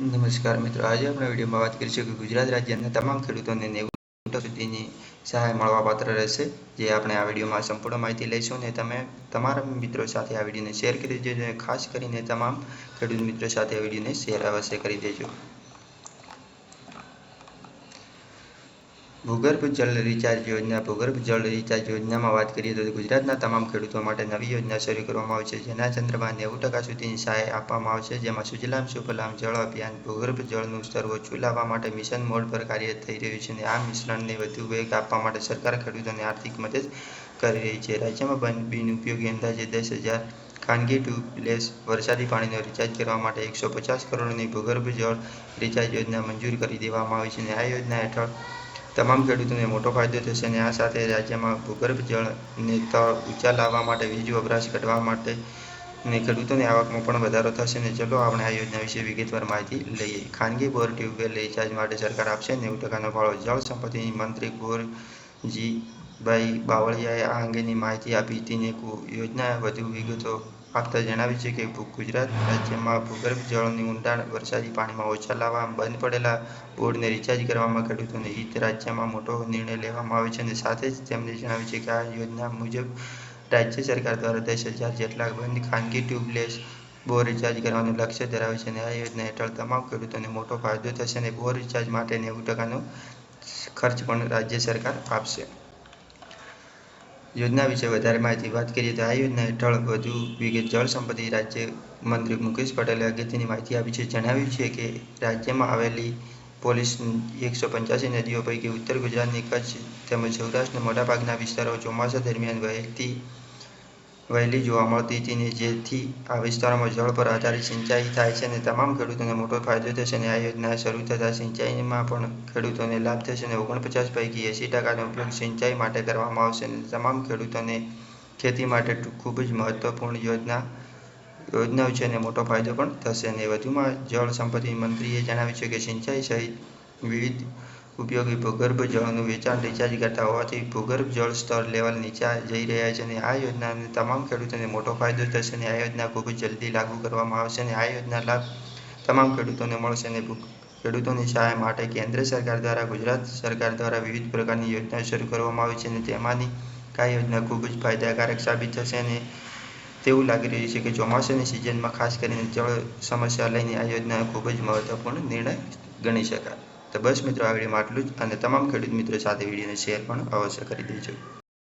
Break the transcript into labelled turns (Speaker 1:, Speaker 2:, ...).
Speaker 1: નમસ્કાર મિત્રો. આજે આપણે વિડીયોમાં વાત કરીશું કે ગુજરાત રાજ્યના તમામ ખેડૂતોને નેવું ટકા સુધીની સહાય મળવાપાત્ર રહેશે. જે આપણે આ વિડીયોમાં સંપૂર્ણ માહિતી લઈશું અને તમે તમારા મિત્રો સાથે આ વિડીયોને શેર કરી દેજો અને ખાસ કરીને તમામ ખેડૂત મિત્રો સાથે આ વિડીયોને શેર અવશ્ય કરી દેજો. ભૂગર્ભ જળ રિચાર્જ યોજના, ભૂગર્ભ જળ રિચાર્જ યોજનામાં વાત કરીએ તો ગુજરાતના તમામ ખેડૂતો માટે નવી યોજના શરૂ કરવામાં આવી છે. જેના ચંદ્રમાં નેવું ટકા સુધીની સહાય આપવામાં આવશે. જેમાં સુજલામ, સુફલામ જળ અભિયાન, ભૂગર્ભ જળનું સ્તર ઓછું લાવવા માટે મિશન મોડ પર કાર્ય થઈ રહ્યું છે અને આ મિશ્રણને વધુ વેગ આપવા માટે સરકાર ખેડૂતોને આર્થિક મદદ કરી રહી છે. રાજ્યમાં બિનઉપયોગી અંદાજે દસ હજાર ખાનગી ટ્યુબલેસ વરસાદી પાણીનો રિચાર્જ કરવા માટે એકસો પચાસ કરોડની ભૂગર્ભ જળ રિચાર્જ યોજના મંજૂર કરી દેવામાં આવી છે અને આ યોજના હેઠળ તમામ ખેડૂતોને મોટો ફાયદો થશે અને આ સાથે રાજ્યમાં ભૂગર્ભ જળને તળ ઊંચા લાવવા માટે વીજ વપરાશ ઘટવા માટે અને ખેડૂતોની આવકમાં પણ વધારો થશે ને ચલો આપણે આ યોજના વિશે વિગતવાર માહિતી લઈએ. ખાનગી બોર ટ્યુબવેલ રિચાર્જ માટે સરકાર આપશે નેવું ટકાનો ફાળો. જળ સંપત્તિ મંત્રી કુંવરજીભાઈ બાવળિયાએ આ અંગેની માહિતી આપી હતી ને યોજના વધુ વિગતો આપતા જણાવ્યું છે કે ગુજરાત રાજ્યમાં ભૂગર્ભ જળની ઊંડાણ, વરસાદી પાણીમાં ઓછા લાવવા, બંધ પડેલા બોર્ડને રિચાર્જ કરવામાં ખેડૂતોને હિત રાજ્યમાં મોટો નિર્ણય લેવામાં આવ્યો છે અને સાથે જ તેમણે જણાવ્યું છે કે આ યોજના મુજબ રાજ્ય સરકાર દ્વારા દસ હજાર જેટલા બંધ ખાનગી ટ્યુબલેસ બોર રિચાર્જ કરવાનું લક્ષ્ય ધરાવે છે અને આ યોજના હેઠળ તમામ ખેડૂતોને મોટો ફાયદો થશે અને બોર રિચાર્જ માટે નેવું ટકાનો ખર્ચ પણ રાજ્ય સરકાર આપશે. યોજના વિશે વધારે માહિતી વાત કરીએ તો આ યોજના હેઠળ વધુ વિગત જળ સંપત્તિ રાજ્ય મંત્રી મુકેશ પટેલે અગત્યની માહિતી આપી છે. જણાવ્યું છે કે રાજ્યમાં આવેલી પોલીસ એકસો પંચ્યાસી નદીઓ પૈકી ઉત્તર ગુજરાતની કચ્છ તેમજ સૌરાષ્ટ્રના મોટાભાગના વિસ્તારો ચોમાસા દરમિયાન વહેતી વહેલી જોવા મળતી હતી ને જેથી આ વિસ્તારોમાં જળ પર આધારિત સિંચાઈ થાય છે અને તમામ ખેડૂતોને મોટો ફાયદો થશે અને આ યોજના શરૂ થતાં સિંચાઈમાં પણ ખેડૂતોને લાભ થશે અને ઓગણપચાસ પૈકી એંસી ટકાનો ઉપયોગ સિંચાઈ માટે કરવામાં આવશે અને તમામ ખેડૂતોને ખેતી માટે ખૂબ જ મહત્વપૂર્ણ યોજના, યોજનાઓ છે અને મોટો ફાયદો પણ થશે. અને વધુમાં જળ સંપત્તિ મંત્રીએ જણાવ્યું છે કે સિંચાઈ સહિત વિવિધ ઉપયોગી ભૂગર્ભ જળનું વેચાણ રિચાર્જ કરતા હોવાથી ભૂગર્ભ જળ સ્તર લેવલ નીચે જઈ રહ્યા છે અને આ યોજનાને તમામ ખેડૂતોને મોટો ફાયદો થશે અને આ યોજના ખૂબ જ જલ્દી લાગુ કરવામાં આવશે અને આ યોજના લાભ તમામ ખેડૂતોને મળશે અને ખેડૂતોની સહાય માટે કેન્દ્ર સરકાર દ્વારા, ગુજરાત સરકાર દ્વારા વિવિધ પ્રકારની યોજનાઓ શરૂ કરવામાં આવી છે અને તેમાંની આ યોજના ખૂબ જ ફાયદાકારક સાબિત થશે અને તેવું લાગી રહ્યું છે કે ચોમાસાની સિઝનમાં ખાસ કરીને જળ સમસ્યા લઈને આ યોજના ખૂબ જ મહત્વપૂર્ણ નિર્ણય ગણી શકાય. તો બસ મિત્રો આ વિડીયોમાં આટલું જ. અને તમામ ખેડૂત મિત્રો સાથે વિડીયોને શેર પણ અવશ્ય કરી દેજો.